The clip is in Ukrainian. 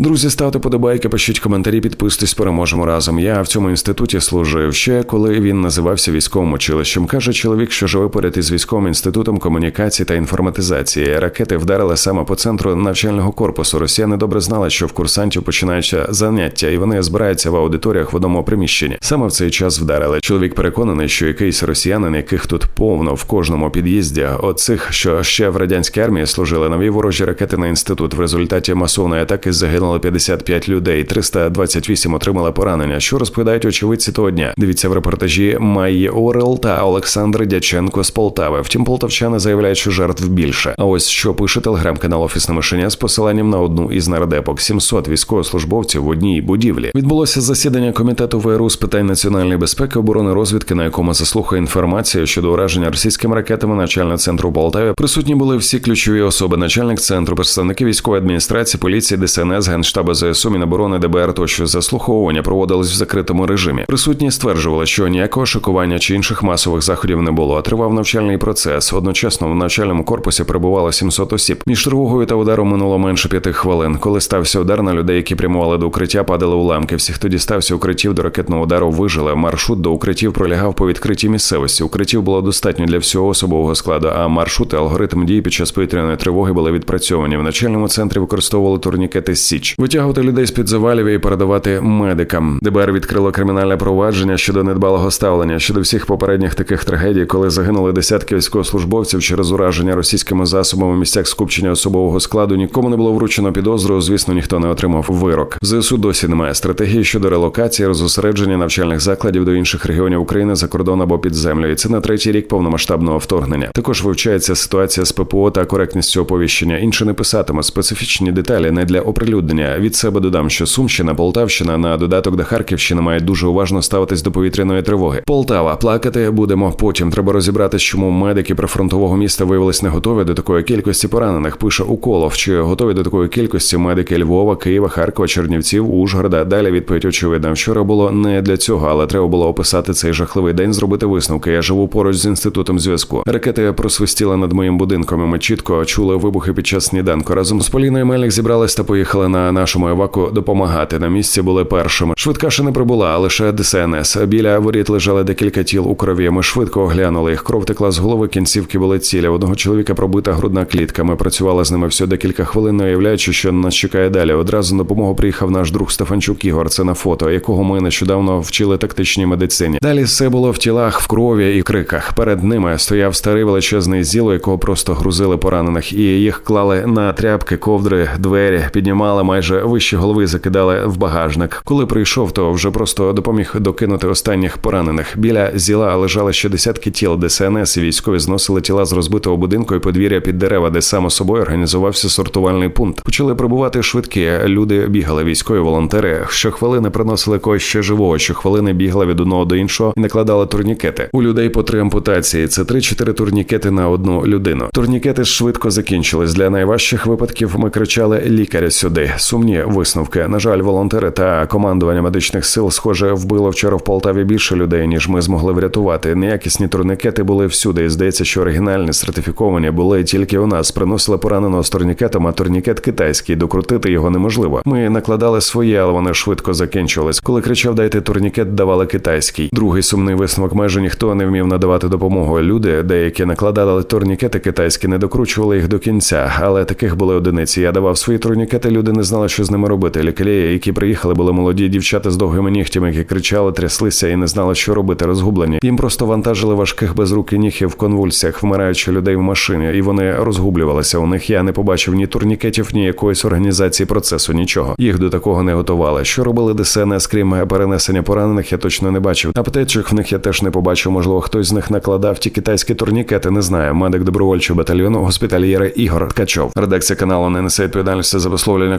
Друзі, ставте подобайки, пишіть коментарі, підписуйтесь, переможемо разом. Я в цьому інституті служив ще коли він називався військовим училищем. каже чоловік, що живе поряд із військовим інститутом комунікації та інформатизації. Ракети вдарили саме по центру навчального корпусу. Росіяни добре знали, що в курсантів починаються заняття, і вони збираються в аудиторіях в одному приміщенні. Саме в цей час вдарили. Чоловік переконаний, що якийсь росіянин, яких тут повно в кожному під'їзді, оцих, що ще в радянській армії служили, навів ворожі ракети на інститут. В результаті масовної атаки загинуло 55 людей, 328 отримали поранення. Що розповідають очевидці того дня? Дивіться в репортажі Майї Орел та Олександр Дяченко з Полтави. Втім, полтавчани заявляють, що жертв більше. А ось що пише телеграм-канал Офісне мишеня з посиланням на одну із нардепок. 700 військовослужбовців в одній будівлі. Відбулося засідання комітету ВРУ з питань національної безпеки, оборони розвідки, на якому заслухає інформація щодо ураження російськими ракетами навчального центру в Полтаві. Присутні були всі ключові особи, начальник центру, представники військової адміністрації, поліції, ДСНС, генштабу ЗСУ, Міноборони, ДБР тощо заслуховування проводились в закритому режимі. Присутні стверджували, що ніякого шокування чи інших масових заходів не було. Тривав навчальний процес. Одночасно в навчальному корпусі перебувало 700 осіб. Між тривогою та ударом минуло менше п'яти хвилин. Коли стався удар на людей, які прямували до укриття, падали уламки. Всі, хто дістався укриттів до ракетного удару, вижили. Маршрут до укриттів пролягав по відкритій місцевості. Укриттів було достатньо для всього особового складу. А маршрут і алгоритм дій під час повітряної тривоги були відпрацьовані. В начальному центрі використовували турнікети Січ. Витягувати людей з під завалів і передавати медикам. ДБР відкрило кримінальне провадження щодо недбалого ставлення щодо всіх попередніх таких трагедій, коли загинули десятки військовослужбовців через ураження російськими засобами в місцях скупчення особового складу. Нікому не було вручено підозру. Звісно, ніхто не отримав вирок. ЗСУ досі немає стратегії щодо релокації, розосередження навчальних закладів до інших регіонів України за кордон або під землю. І це на третій рік повномасштабного вторгнення. Також вивчається ситуація з ППО та коректністю оповіщення. Інше не писатиме специфічні деталі не для оприлюднення. Від себе додам, що Сумщина, Полтавщина на додаток до Харківщини мають дуже уважно ставитись до повітряної тривоги. Полтава, плакати будемо потім. Треба розібратись, чому медики прифронтового міста виявились не готові до такої кількості поранених. Пише Уколов, чи готові до такої кількості медики Львова, Києва, Харкова, Чернівців, Ужгорода. Далі відповідь очевидна. Вчора було не для цього, але треба було описати цей жахливий день, зробити висновки. Я живу поруч з інститутом зв'язку. Ракети просвистіли над моїм будинком. і Ми чітко чули вибухи під час сніданку. Разом з Поліною Мельник зібрались та поїхали на нашому еваку допомагати. На місці були першими. Швидка ще не прибула, а лише ДСНС. Біля воріт лежали декілька тіл у крові. Ми швидко оглянули їх. Кров текла з голови, кінцівки були цілі. Одного чоловіка пробита грудна клітка. Ми працювали з ними всього декілька хвилин, уявляючи, що нас чекає далі. Одразу на допомогу приїхав наш друг Стефанчук Ігор. Це на фото, якого ми нещодавно вчили тактичній медицині. Далі все було в тілах, в крові і криках. Перед ними стояв старий величезний зіло, якого просто грузили поранених, і їх клали на тряпки, ковдри, двері, піднімали майже вище голови, закидали в багажник. Коли прийшов, то вже просто допоміг докинути останніх поранених. Біля зіла лежали ще десятки тіл ДСНС і військові зносили тіла з розбитого будинку і подвір'я під дерева, де само собою організувався сортувальний пункт. Почали прибувати швидкі. Люди бігали, військові волонтери. Щохвилини приносили когось ще живого. Щохвилини бігла від одного до іншого і накладали турнікети. У людей по три ампутації. Це 3-4 турнікети на одну людину. Турнікети швидко закінчились. Для найважчих випадків ми кричали лікаря сюди. Сумні висновки. На жаль, волонтери та командування медичних сил, схоже, вбило вчора в Полтаві більше людей, ніж ми змогли врятувати. Неякісні турнікети були всюди. І здається, що оригінальні сертифіковані були тільки у нас. Приносили пораненого з турнікетом, а турнікет китайський. Докрутити його неможливо. Ми накладали свої, але вони швидко закінчувались. Коли кричав, дайте турнікет, давали китайський. Другий сумний висновок. Майже ніхто не вмів надавати допомогу. Люди, деякі накладали турнікети китайські, не докручували їх до кінця, але таких були одиниці. Я давав свої турнікети. Люди не знали, що з ними робити. Лікарі, які приїхали, були молоді дівчата з довгими нігтями, які кричали, тряслися і не знали, що робити. Розгублені. Їм просто вантажили важких без руки ніг в конвульсіях, вмираючи людей в машині, і вони розгублювалися. У них я не побачив ні турнікетів, ні якоїсь організації процесу, нічого. Їх до такого не готували. Що робили ДСНС, крім перенесення поранених, я точно не бачив. Аптечок в них я теж не побачив. Можливо, хтось з них накладав ті китайські турнікети. Не знаю. Медик добровольчого батальйону госпітальєри Ігор Ткачов. Редакція каналу не несе відповідальності за висловлення